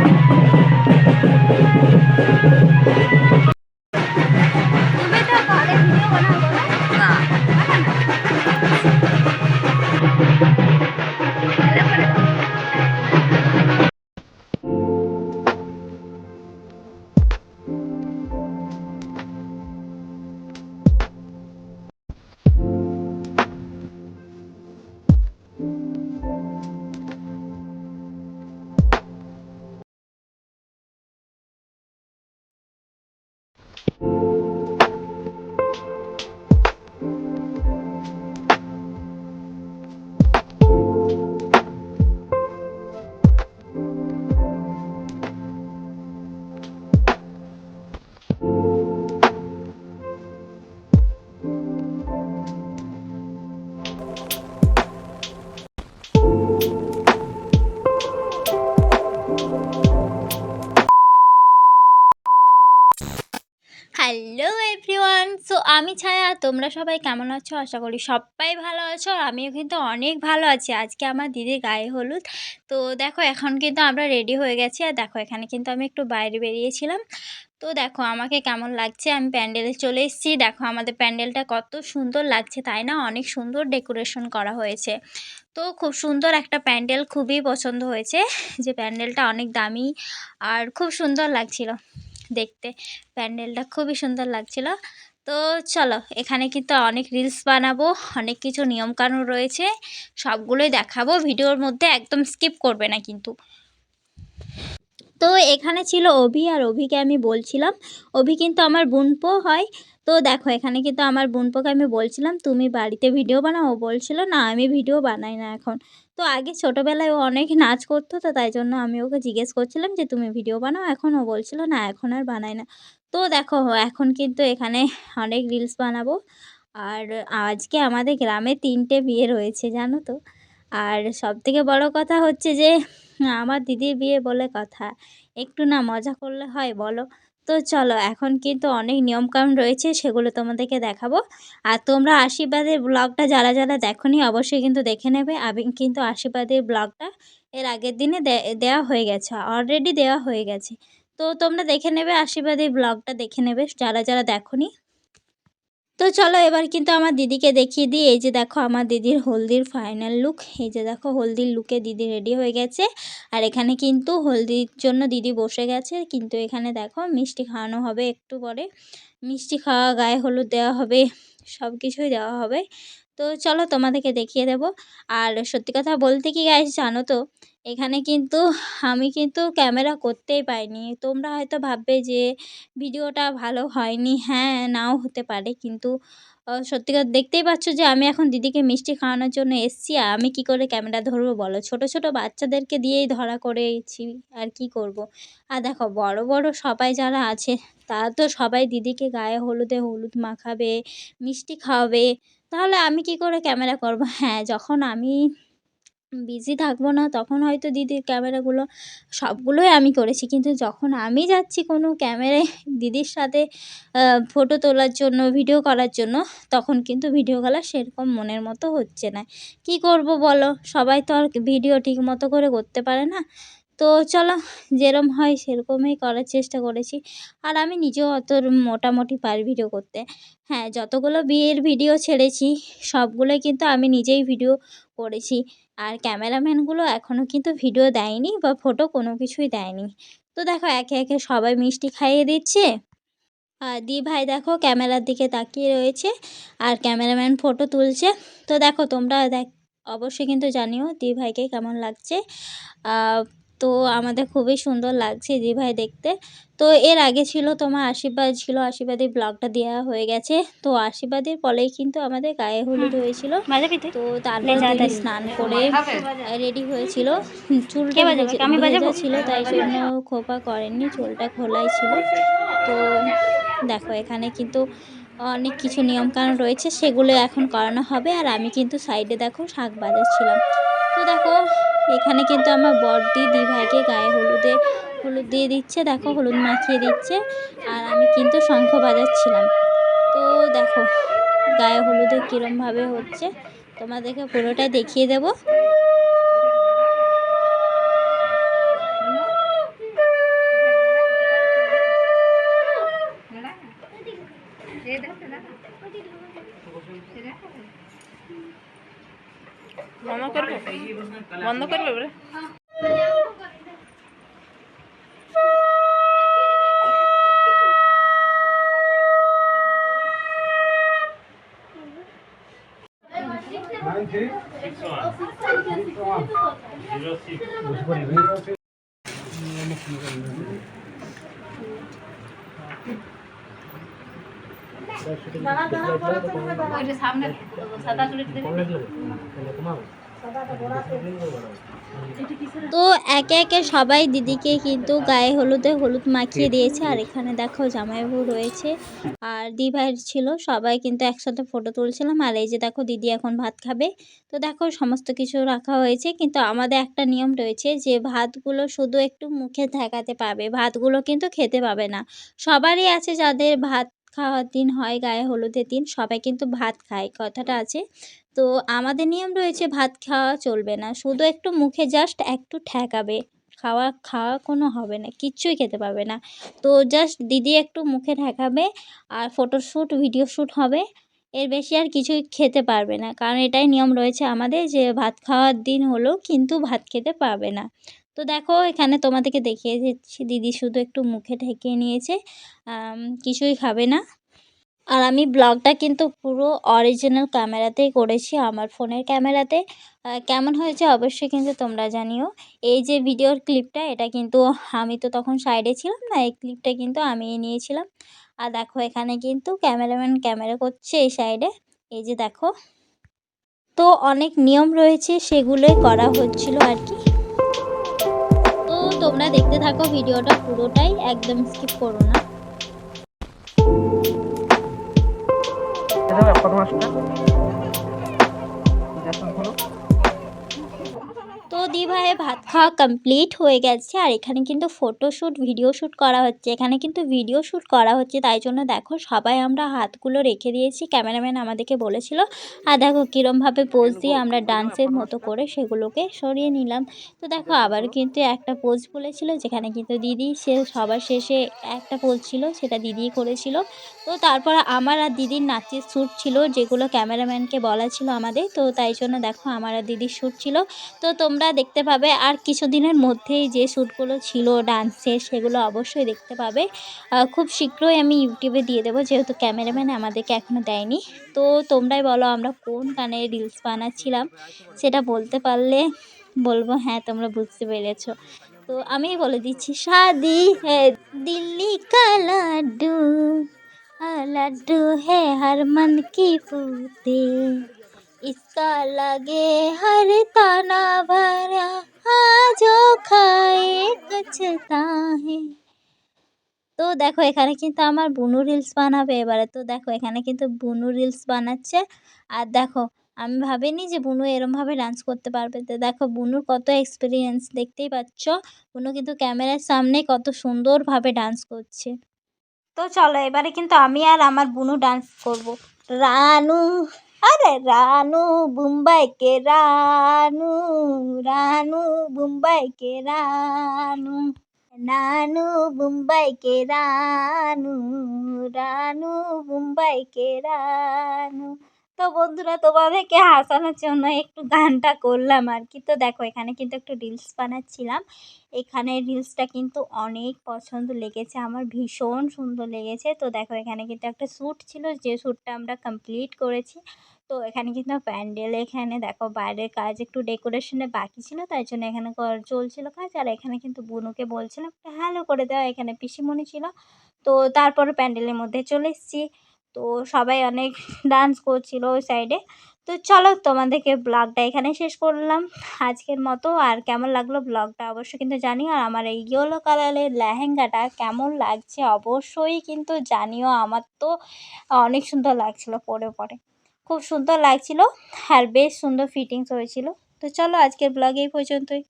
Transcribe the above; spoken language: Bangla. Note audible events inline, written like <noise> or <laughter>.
তুমি আমি ছায়া, তোমরা সবাই কেমন আছো? আশা করি সবাই ভালো আছো। আমিও কিন্তু অনেক ভালো আছি। আজকে আমার দিদির গায়ে হলুদ। তো দেখো, এখন কিন্তু আমরা রেডি হয়ে গেছি। আর দেখো, এখানে কিন্তু আমি একটু বাইরে বেরিয়েছিলাম। তো দেখো, আমাকে কেমন লাগছে? আমি প্যান্ডেলে চলে এসেছি। দেখো, আমাদের প্যান্ডেলটা কত সুন্দর লাগছে, তাই না? অনেক সুন্দর ডেকোরেশন করা হয়েছে। তো খুব সুন্দর একটা প্যান্ডেল খুবই পছন্দ হয়েছে। যে প্যান্ডেলটা অনেক দামি আর খুব সুন্দর লাগছিল। দেখতে প্যান্ডেলটা খুবই সুন্দর লাগছিল। তো চলো, এখানে কিন্তু অনেক রিলস বানাবো, অনেক কিছু নিয়মকানুন রয়েছে, সবগুলোই দেখাবো, ভিডিওর মধ্যে একদম স্কিপ করবে না কিন্তু। তো এখানে ছিল অভি আর অভিকে আমি বলছিলাম, অভি কিন্তু আমার বোনপো হয়। তো দেখো, এখানে কিন্তু আমার বোনপোকে আমি বলছিলাম, তুমি বাড়িতে ভিডিও বানাও? ও বলছিল, না, আমি ভিডিও বানাই না এখন। তো আগে ছোটোবেলায় ও অনেক নাচ করতো, তো তাই জন্য আমি ওকে জিজ্ঞেস করছিলাম যে, তুমি ভিডিও বানাও? এখন ও বলছিল, না, এখন আর বানাই না। তো দেখো, এখন কিন্তু এখানে অনেক রিলস বানাবো। আর আজকে আমাদের গ্রামে তিনটে বিয়ে রয়েছে, জানো তো। আর সব থেকে বড় কথা হচ্ছে যে, আমার দিদির বিয়ে বলে কথা। একটু না মজা করলে হয়, বলো। তো চলো, এখন কিন্তু অনেক নিয়মকানুন রয়েছে, সেগুলো তোমাদেরকে দেখাবো। আর তোমরা আশীর্বাদের ব্লগটা যারা যারা দেখোনি, অবশ্যই কিন্তু দেখে নেবে। আমি কিন্তু আশীর্বাদের ব্লগটা এর আগের দিনে দেওয়া হয়ে গেছে অলরেডি দেওয়া হয়ে গেছে। তো তোমরা দেখে নেবে, আশীর্বাদের ব্লগটা দেখে নেবে, যারা যারা দেখোনি। তো চলো এবার কিন্তু আমার দিদিকে দেখিয়ে দিই। এই যে দেখো আমার দিদির হলদির ফাইনাল লুক এই যে দেখো হলদির লুকে দিদি রেডি হয়ে গেছে। আর এখানে কিন্তু হলদির জন্য দিদি বসে গেছে। কিন্তু এখানে দেখো মিষ্টি খাওয়ানো হবে একটু পরে। মিষ্টি খাওয়া, গায়ে হলুদ দেওয়া হবে সব কিছুই দেওয়া হবে। তো চলো তোমাদেরকে দেখিয়ে দেবো। আর সত্যি কথা বলতে কি গাইস জানো তো, এখানে কিন্তু আমি কিন্তু ক্যামেরা করতেই পাইনি তোমরা হয়তো ভাববে যে ভিডিওটা ভালো হয়নি। হ্যাঁ নাও হতে পারে। কিন্তু সত্যি কথা দেখতেই পাচ্ছ যে আমি এখন দিদিকে মিষ্টি খাওয়ানোর জন্য এসছি। আর আমি কি করে ক্যামেরা ধরবো বলো? ছোট ছোট বাচ্চাদেরকে দিয়েই ধরা করেছি। আর কি করব। আর দেখো, বড় বড় সবাই যারা আছে, তারা তো সবাই দিদিকে গায়ে হলুদে হলুদ মাখাবে, মিষ্টি খাওয়াবে। তাহলে আমি কি করে ক্যামেরা করব? <laughs> হ্যাঁ যখন আমি বিজি থাকব না, তখন হয়তো দিদির ক্যামেরাগুলো সবগুলোই আমি করেছি। কিন্তু যখন আমি যাচ্ছি কোনো ক্যামেরায় <laughs> দিদির সাথে ফটো তোলার জন্য ভিডিও করার জন্য, তখন কিন্তু ভিডিওগুলো সেরকম মনের মতো হচ্ছে না। কি করব বলো? সবাই তো আর ভিডিও ঠিক মতো করে করতে পারে না। তো চলো যেরম হয় সেরকমই করার চেষ্টা করেছি। আর আমি নিজেও অত মোটামুটি পারি ভিডিও করতে। হ্যাঁ যতগুলো বিয়ের ভিডিও ছেড়েছি, সবগুলোই কিন্তু আমি নিজেই ভিডিও করেছি। আর ক্যামেরাম্যানগুলো এখনও কিন্তু ভিডিও দেয়নি বা ফটো কোনো কিছুই দেয়নি। তো দেখো, একে একে সবাই মিষ্টি খাইয়ে দিচ্ছে। আর দি ভাই দেখো ক্যামেরার দিকে তাকিয়ে রয়েছে আর ক্যামেরাম্যান ফটো তুলছে। তো দেখো, তোমরা দেখ, অবশ্যই কিন্তু জানিও দি ভাইকে কেমন লাগছে। তো আমাদের খুবই সুন্দর লাগছে দি ভাই দেখতে। তো এর আগে ছিল তোমার আশীর্বাদ ছিল আশীর্বাদের ব্লগটা দেওয়া হয়ে গেছে। তো আশীর্বাদের পরেই কিন্তু আমাদের গায়ে হলুদ হয়েছিল। তো তারপর স্নান করে রেডি হয়েছিল। চুলটা ছিল তাই জন্য খোপা করেননি চুলটা খোলাই ছিল। তো দেখো এখানে কিন্তু অনেক কিছু নিয়মকানুন রয়েছে সেগুলো এখন করানো হবে। আর আমি কিন্তু সাইডে দেখো শাক বাজাচ্ছিলাম। তো দেখো এখানে কিন্তু আমার বড়দি দিভাইকে গায়ে হলুদে, হলুদ দিয়ে দিচ্ছে, দেখো হলুদ মাখিয়ে দিচ্ছে, আর আমি কিন্তু শঙ্খ বাজাচ্ছিলাম। তো দেখো, গায়ে হলুদে কীরমভাবে হচ্ছে, তোমাদেরকে পুরোটাই দেখিয়ে দেবো। বন্ধ করবে বলে Nine three Six তো একে একে সবাই দিদিকে কিন্তু গায়ে হলুদে হলুদ মাখিয়ে দিয়েছে, আর এখানে দেখো জামাইবাবু রয়েছে। আর দি ভাইয়ের ছিল, সবাই কিন্তু একসাথে ফটো তুলছিলাম। আর এই যে দেখো দিদি এখন ভাত খাবে। তো দেখো সমস্ত কিছু রাখা হয়েছে, কিন্তু আমাদের একটা নিয়ম রয়েছে যে ভাতগুলো শুধু একটু মুখে ঠেকাতে পাবে, ভাতগুলো কিন্তু খেতে পাবে না। সবারই আছে যাদের ভাত খাওয়ার দিন হয়, গায়ে হলুদের দিন, সবাই কিন্তু ভাত খায়, কথাটা আছে। তো আমাদের নিয়ম রয়েছে, ভাত খাওয়া চলবে না। শুধু একটু মুখে জাস্ট একটু ঠেকাবে। খাওয়া খাওয়া কোনো হবে না, কিচ্ছুই খেতে পারবে না। তো জাস্ট দিদি একটু মুখে ঠেকাবে আর ফটোশ্যুট ভিডিও শ্যুট হবে। এর বেশি আর কিছুই খেতে পারবে না। কারণ এটাই নিয়ম রয়েছে আমাদের যে ভাত খাওয়ার দিন হলো কিন্তু ভাত খেতে পারবে না। তো দেখো এখানে তোমাদেরকে দেখিয়ে দিচ্ছি। দিদি শুধু একটু মুখে ঠেকিয়ে নিয়েছে। কিছুই খাবে না। আর আমি ব্লগটা কিন্তু পুরো অরিজিনাল ক্যামেরাতেই করেছি, আমার ফোনের ক্যামেরাতে। কেমন হয়েছে অবশ্যই কিন্তু তোমরা জানিও। এই যে ভিডিওর ক্লিপটা এটা কিন্তু আমি তো তখন সাইডে ছিলাম না, এই ক্লিপটা কিন্তু আমি নিয়েছিলাম। আর দেখো, এখানে কিন্তু ক্যামেরাম্যান ক্যামেরা করছে এই সাইডে এই যে দেখো। তো অনেক নিয়ম রয়েছে, সেগুলোই করা হচ্ছিল আর কি। তো তোমরা দেখতে থাকো ভিডিওটা পুরোটাই, একদম স্কিপ করো না। কত মাসটা হলো তো দি ভাইয়ের ভাত খাওয়া কমপ্লিট হয়ে গেছে। আর এখানে কিন্তু ফটোশ্যুট ভিডিও শ্যুট করা হচ্ছে। এখানে কিন্তু ভিডিও শ্যুট করা হচ্ছে। তাই জন্য দেখো, সবাই আমরা হাতগুলো রেখে দিয়েছি। ক্যামেরাম্যান আমাদেরকে বলেছিল, আর দেখো কীরমভাবে পোজ দিয়ে আমরা ডান্সের মতো করে সেগুলোকে সরিয়ে নিলাম। তো দেখো, আবার কিন্তু একটা পোজ বলেছিল, যেখানে কিন্তু দিদি সে সবার শেষে একটা পোজ ছিল, সেটা দিদি করেছিল। তো তারপর আমার আর দিদির নাচের শ্যুট ছিল, যেগুলো ক্যামেরাম্যানকে বলা ছিল আমাদের। তো তাই জন্য দেখো, আমার আর দিদির শ্যুট ছিল। তো তোমরা দেখতে পাবে। আর কিছুদিনের মধ্যেই যে শ্যুটগুলো ছিল, ডান্সের, সেগুলো অবশ্যই দেখতে পাবে। খুব শীঘ্রই আমি ইউটিউবে দিয়ে দেবো, যেহেতু ক্যামেরাম্যান আমাদেরকে এখনও দেয়নি। তো তোমরাই বলো আমরা কোন গানে রিলস বানাচ্ছিলাম, সেটা বলতে পারলে বলব হ্যাঁ তোমরা বুঝতে পেরেছ। তো আমি বলে দিচ্ছি, শাদি হে দিল্লি কা লাড্ডু, আ লাড্ডু হে হর মন কি পুতে इसका लगे हर ताना भरा आजो खाए कचता है তো দেখো এখানে কিন্তু আমার বুনু রিলস বানাবে এবারে তো দেখো এখানে কিন্তু বুনু রিলস বানাচ্ছে আর দেখো আমি ভাবিনি যে বুনু এরমভাবে ডান্স করতে পারবে তো দেখো বুনুর কত এক্সপিরিয়েন্স দেখতেই পাচ্ছ বুনু কিন্তু ক্যামেরার সামনে কত সুন্দরভাবে ডান্স করছে তো চলো এবারে কিন্তু আমি আর আমার বুনু ডান্স করব রানু আরে রানু মুম্বাই কে রানু রানু মুম্বাই কে রানু নানু মুম্বাই কে রানু তো বন্ধুরা, তোমাদেরকে হাসানোর জন্য একটু গানটা করলাম আর কি। তো দেখো, এখানে কিন্তু একটু রিলস বানাচ্ছিলাম। এখানে রিলসটা কিন্তু অনেক পছন্দ লেগেছে, আমার ভীষণ সুন্দর লেগেছে। তো দেখো, এখানে কিন্তু একটা শ্যুট ছিল, যে শ্যুটটা আমরা কমপ্লিট করেছি। তো এখানে কিন্তু প্যান্ডেল, এখানে দেখো বাইরের কাজ, একটু ডেকোরেশনে বাকি ছিল, তাই জন্য এখানে চলছিল কাজ। আর এখানে কিন্তু বুনুকে বলছিলাম হ্যালো করে দেওয়া এখানে পিসিমণি ছিল। তো তারপরে প্যান্ডেলের মধ্যে চলে এসেছি। তো সবাই অনেক ডান্স করছিল ওই সাইডে তো চলো তোমাদেরকে ব্লগটা এখানে শেষ করলাম। আজকের মতো আর কেমন লাগল ব্লগটা অবশ্যই কিন্তু জানিও। আর আমার এই ইয়েলো কালারের লেহেঙ্গাটা কেমন লাগছে অবশ্যই কিন্তু জানিও। আমার তো অনেক সুন্দর লাগছিল পরে পরে। খুব সুন্দর লাগছিল আর বেশ সুন্দর ফিটিংস হয়েছিল। তো চলো আজকের ব্লগ এই পর্যন্তই।